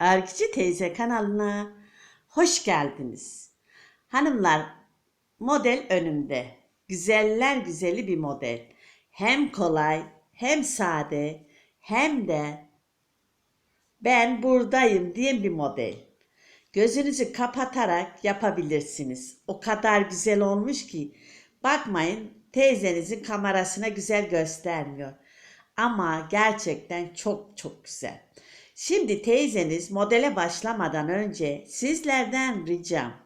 Örgücü Teyze kanalına hoş geldiniz. Hanımlar model önümde. Güzeller güzeli bir model. Hem kolay hem sade hem de ben buradayım diyen bir model. Gözünüzü kapatarak yapabilirsiniz. O kadar güzel olmuş ki bakmayın teyzenizin kamerasına güzel göstermiyor. Ama gerçekten çok çok güzel. Şimdi teyzeniz modele başlamadan önce sizlerden ricam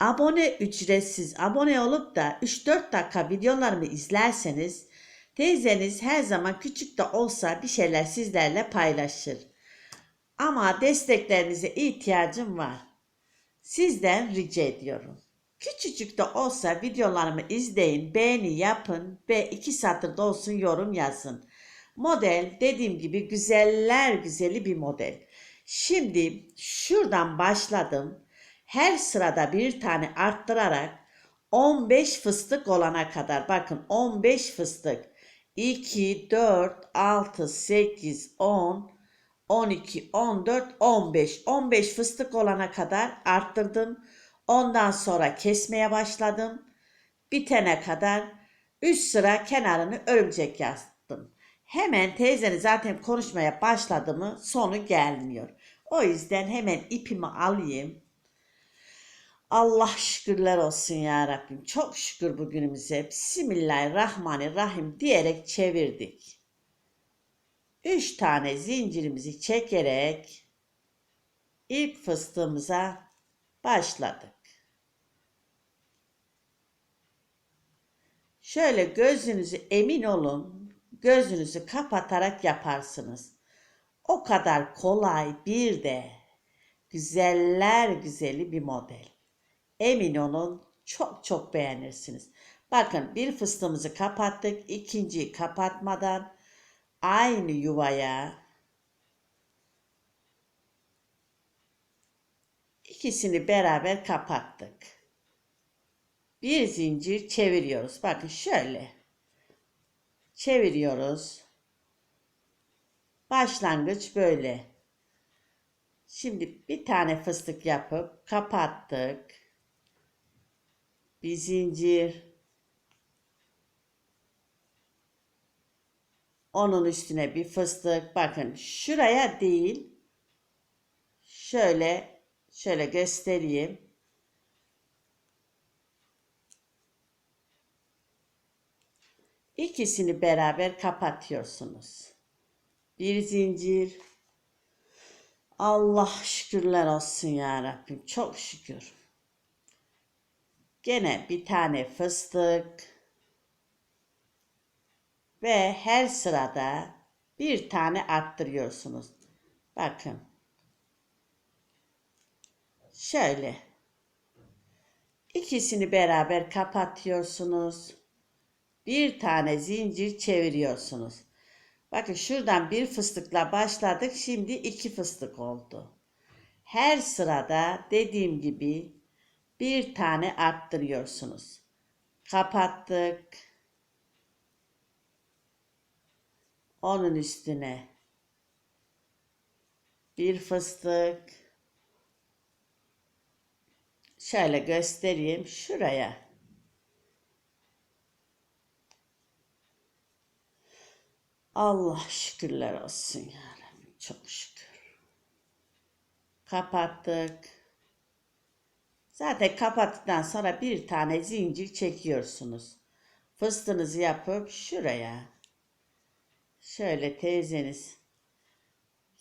abone ücretsiz abone olup da 3-4 dakika videolarımı izlerseniz teyzeniz her zaman küçük de olsa bir şeyler sizlerle paylaşır. Ama desteklerinize ihtiyacım var. Sizden rica ediyorum. Küçücük de olsa videolarımı izleyin, beğeni yapın ve iki satırda olsun yorum yazın. Model dediğim gibi güzeller güzeli bir model. Şimdi şuradan başladım. Her sırada bir tane arttırarak 15 fıstık olana kadar bakın 15 fıstık 2, 4, 6, 8, 10, 12, 14, 15. 15 fıstık olana kadar arttırdım. Ondan sonra kesmeye başladım. Bitene kadar üst sıra kenarını örümcek yaptım. Hemen teyzeni zaten konuşmaya başladı mı sonu gelmiyor. O yüzden hemen ipimi alayım. Allah şükürler olsun ya Rabbim. Çok şükür bugünümüze. Bismillahirrahmanirrahim diyerek çevirdik. Üç tane zincirimizi çekerek ilk fıstığımıza başladık. Şöyle gözünüzü emin olun, gözünüzü kapatarak yaparsınız. O kadar kolay bir de güzeller güzeli bir model. Emin olun çok çok beğenirsiniz. Bakın bir fıstığımızı kapattık, ikinciyi kapatmadan aynı yuvaya ikisini beraber kapattık. Bir zincir çeviriyoruz. Bakın şöyle. Çeviriyoruz. Başlangıç böyle. Şimdi bir tane fıstık yapıp kapattık. Bir zincir. Onun üstüne bir fıstık. Bakın şuraya değil. Şöyle şöyle göstereyim. İkisini beraber kapatıyorsunuz. Bir zincir. Allah şükürler olsun ya Rabbim. Çok şükür. Gene bir tane fıstık. Ve her sırada bir tane arttırıyorsunuz. Bakın. Şöyle. İkisini beraber kapatıyorsunuz. Bir tane zincir çeviriyorsunuz. Bakın şuradan bir fıstıkla başladık. Şimdi iki fıstık oldu. Her sırada dediğim gibi bir tane arttırıyorsunuz. Kapattık. Onun üstüne bir fıstık. Şöyle göstereyim şuraya. Allah şükürler olsun ya Rabbi. Çok şükür. Kapattık. Zaten kapattıktan sonra bir tane zincir çekiyorsunuz. Fıstığınızı yapıp şuraya. Şöyle teyzeniz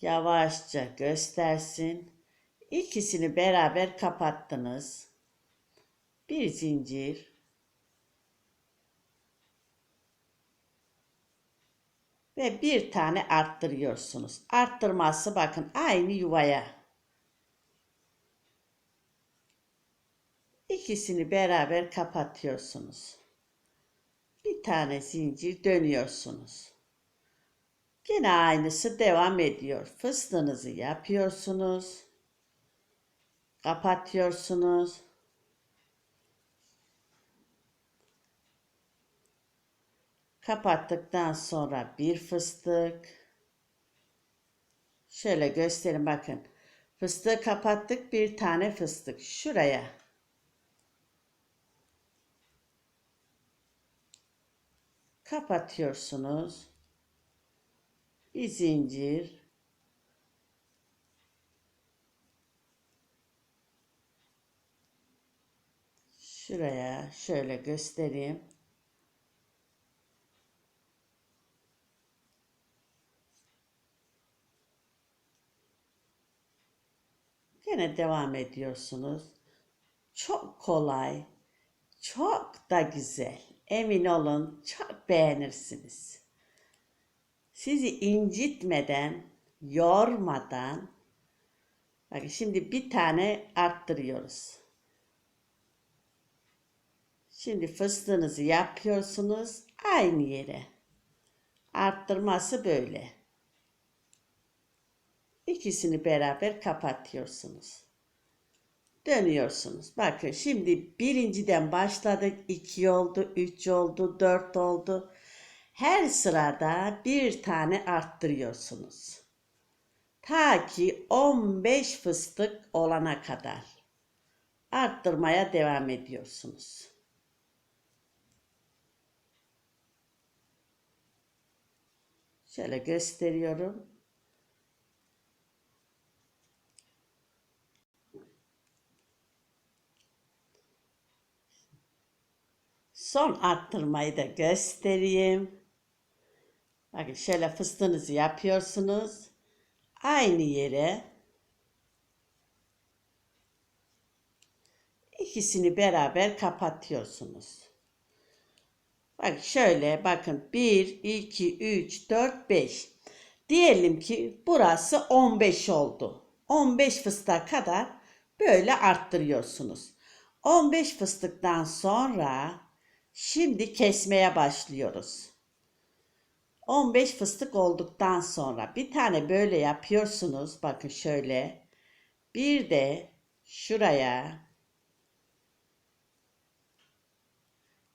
yavaşça göstersin. İkisini beraber kapattınız. Bir zincir. Ve bir tane arttırıyorsunuz. Arttırması bakın aynı yuvaya. İkisini beraber kapatıyorsunuz. Bir tane zincir dönüyorsunuz. Yine aynısı devam ediyor. Fıstığınızı yapıyorsunuz. Kapatıyorsunuz. Kapattıktan sonra bir fıstık. Şöyle göstereyim bakın. Fıstığı kapattık. Bir tane fıstık. Şuraya. Kapatıyorsunuz. Bir zincir. Şuraya şöyle göstereyim. Gene devam ediyorsunuz. Çok kolay, çok da güzel. Emin olun çok beğenirsiniz. Sizi incitmeden, yormadan, bakın şimdi bir tane arttırıyoruz. Şimdi fıstığınızı yapıyorsunuz aynı yere. Arttırması böyle. İkisini beraber kapatıyorsunuz. Dönüyorsunuz. Bakın şimdi birinciden başladık. 2 oldu, 3 oldu, 4 oldu. Her sırada bir tane arttırıyorsunuz. Ta ki 15 fıstık olana kadar arttırmaya devam ediyorsunuz. Şöyle gösteriyorum. Son arttırmayı da göstereyim. Bakın şöyle fıstığınızı yapıyorsunuz. Aynı yere ikisini beraber kapatıyorsunuz. Bak şöyle bakın 1, 2, 3, 4, 5. Diyelim ki burası 15 oldu. 15 fıstığa kadar böyle arttırıyorsunuz. 15 fıstıktan sonra şimdi kesmeye başlıyoruz. 15 fıstık olduktan sonra bir tane böyle yapıyorsunuz. Bakın şöyle. Bir de şuraya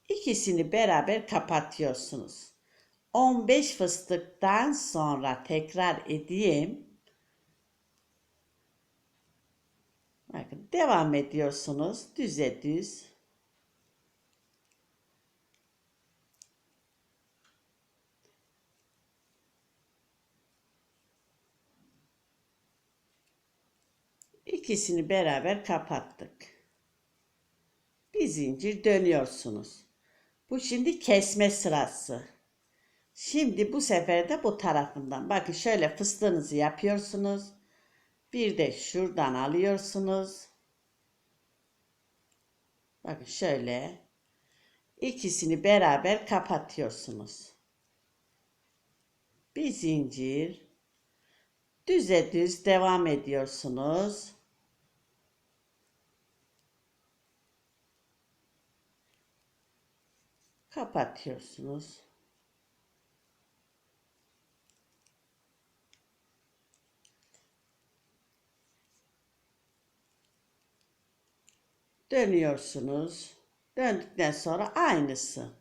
İkisini beraber kapatıyorsunuz. 15 fıstıktan sonra tekrar edeyim. Bakın devam ediyorsunuz düze düz. İkisini beraber kapattık. Bir zincir dönüyorsunuz. Bu şimdi kesme sırası. Şimdi bu sefer de bu tarafından. Bakın şöyle fıstığınızı yapıyorsunuz. Bir de şuradan alıyorsunuz. Bakın şöyle. İkisini beraber kapatıyorsunuz. Bir zincir. Düze düz devam ediyorsunuz. Kapatıyorsunuz. Dönüyorsunuz. Döndükten sonra aynısı.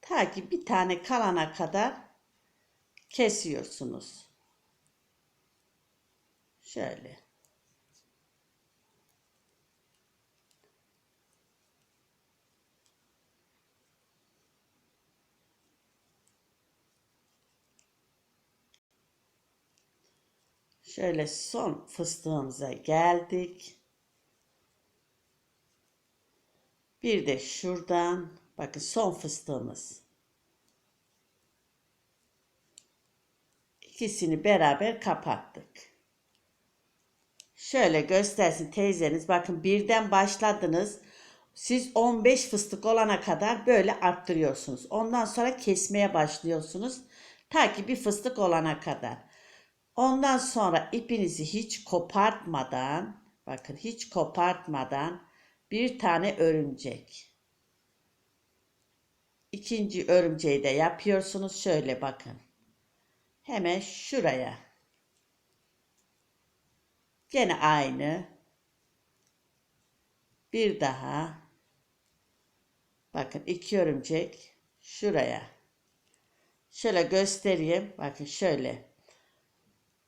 Ta ki bir tane kalana kadar kesiyorsunuz. Şöyle. Şöyle son fıstığımıza geldik. Bir de şuradan bakın son fıstığımız. İkisini beraber kapattık. Şöyle göstersin teyzeniz. Bakın birden başladınız. Siz 15 fıstık olana kadar böyle arttırıyorsunuz. Ondan sonra kesmeye başlıyorsunuz. Ta ki bir fıstık olana kadar. Ondan sonra ipinizi hiç kopartmadan, bakın hiç kopartmadan bir tane örümcek. İkinci örümceği de yapıyorsunuz. Şöyle bakın. Hemen şuraya. Gene aynı. Bir daha. Bakın iki örümcek şuraya. Şöyle göstereyim. Bakın şöyle.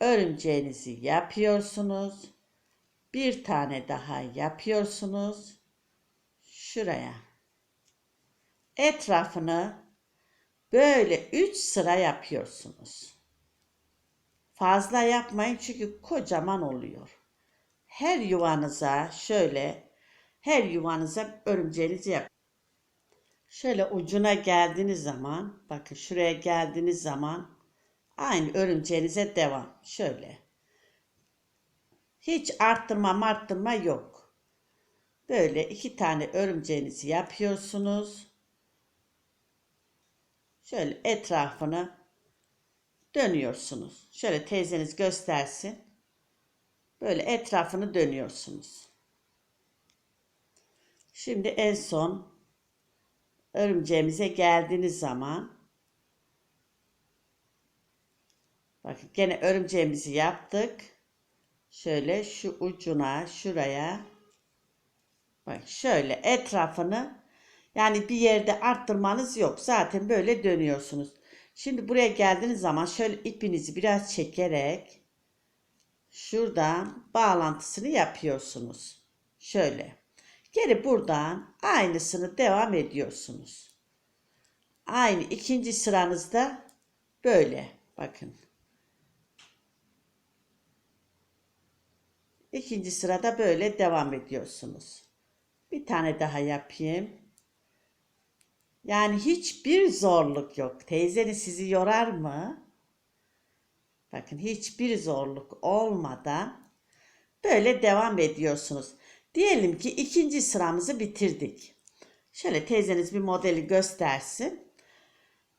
Örümceğinizi yapıyorsunuz. Bir tane daha yapıyorsunuz. Şuraya. Etrafını böyle 3 sıra yapıyorsunuz. Fazla yapmayın çünkü kocaman oluyor. Her yuvanıza şöyle her yuvanıza örümceğinizi yap. Şöyle ucuna geldiğiniz zaman bakın şuraya geldiğiniz zaman aynı örümceğinize devam. Şöyle. Hiç arttırma arttırma yok. Böyle iki tane örümceğinizi yapıyorsunuz. Şöyle etrafını dönüyorsunuz. Şöyle teyzeniz göstersin. Böyle etrafını dönüyorsunuz. Şimdi en son örümceğimize geldiğiniz zaman bakın gene örümceğimizi yaptık. Şöyle şu ucuna şuraya bak şöyle etrafını yani bir yerde arttırmanız yok. Zaten böyle dönüyorsunuz. Şimdi buraya geldiğiniz zaman şöyle ipinizi biraz çekerek şuradan bağlantısını yapıyorsunuz. Şöyle. Geri buradan aynısını devam ediyorsunuz. Aynı ikinci sıranızda böyle. Bakın. İkinci sırada böyle devam ediyorsunuz. Bir tane daha yapayım. Yani hiçbir zorluk yok. Teyzeniz sizi yorar mı? Bakın hiçbir zorluk olmadan böyle devam ediyorsunuz. Diyelim ki ikinci sıramızı bitirdik. Şöyle teyzeniz bir modeli göstersin.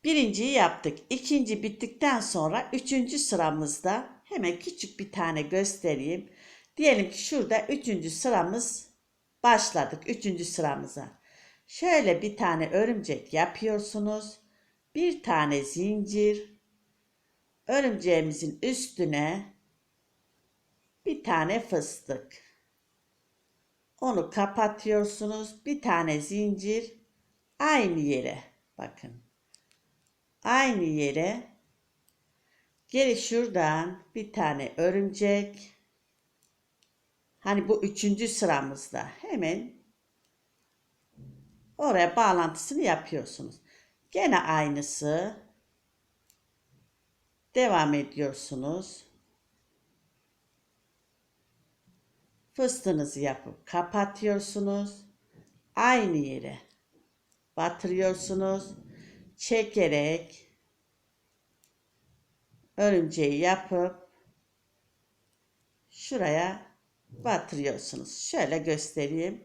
Birinciyi yaptık. İkinci bittikten sonra üçüncü sıramızda hemen küçük bir tane göstereyim. Diyelim ki şurada üçüncü sıramız başladık. Üçüncü sıramıza. Şöyle bir tane örümcek yapıyorsunuz. Bir tane zincir. Örümceğimizin üstüne bir tane fıstık. Onu kapatıyorsunuz. Bir tane zincir aynı yere bakın. Aynı yere geri şuradan bir tane örümcek. Hani bu üçüncü sıramızda hemen oraya bağlantısını yapıyorsunuz. Gene aynısı devam ediyorsunuz. Fıstığınızı yapıp kapatıyorsunuz. Aynı yere batırıyorsunuz. Çekerek örümceği yapıp şuraya batırıyorsunuz. Şöyle göstereyim.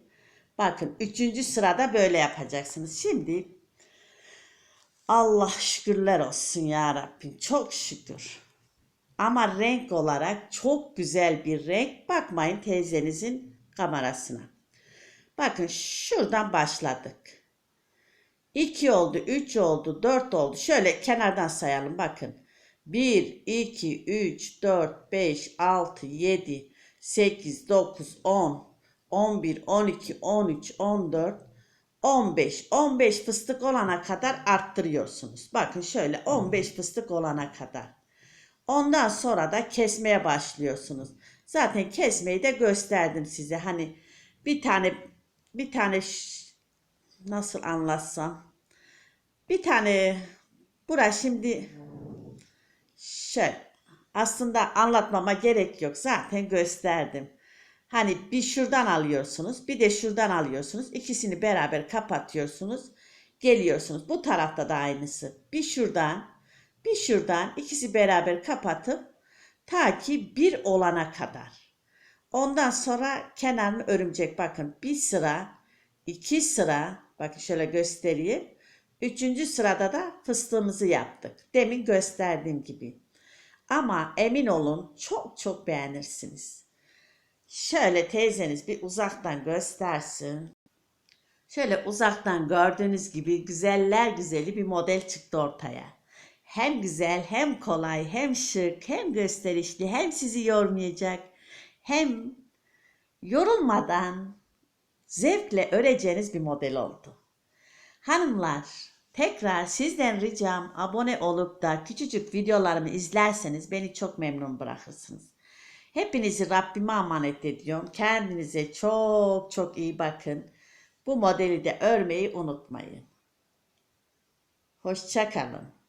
Bakın üçüncü sırada böyle yapacaksınız. Şimdi Allah şükürler olsun ya Rabbim. Çok şükür. Ama renk olarak çok güzel bir renk. Bakmayın teyzenizin kamerasına. Bakın şuradan başladık. 2 oldu, 3 oldu, 4 oldu. Şöyle kenardan sayalım bakın. 1, 2, 3, 4, 5, 6, 7, 8, 9, 10, 11, 12, 13, 14, 15. 15 fıstık olana kadar arttırıyorsunuz. Bakın şöyle 15 fıstık olana kadar. Ondan sonra da kesmeye başlıyorsunuz. Zaten kesmeyi de gösterdim size. Hani bir tane bir tane nasıl anlatsam bir tane bura şimdi şey aslında anlatmama gerek yok. Zaten gösterdim. Hani bir şuradan alıyorsunuz, bir de şuradan alıyorsunuz. İkisini beraber kapatıyorsunuz. Geliyorsunuz. Bu tarafta da aynısı. Bir şuradan, bir şuradan ikisi beraber kapatıp ta ki bir olana kadar. Ondan sonra kenarını örümcek bakın bir sıra, iki sıra bakın şöyle göstereyim. Üçüncü sırada da fıstığımızı yaptık. Demin gösterdiğim gibi. Ama emin olun çok çok beğenirsiniz. Şöyle teyzeniz bir uzaktan göstersin. Şöyle uzaktan gördüğünüz gibi güzeller güzeli bir model çıktı ortaya. Hem güzel, hem kolay, hem şık, hem gösterişli, hem sizi yormayacak, hem yorulmadan zevkle öreceğiniz bir model oldu. Hanımlar, Tekrar sizden ricam abone olup da küçücük videolarımı izlerseniz beni çok memnun bırakırsınız. Hepinizi Rabbime emanet ediyorum. Kendinize çok çok iyi bakın. Bu modeli de örmeyi unutmayın. Hoşça kalın.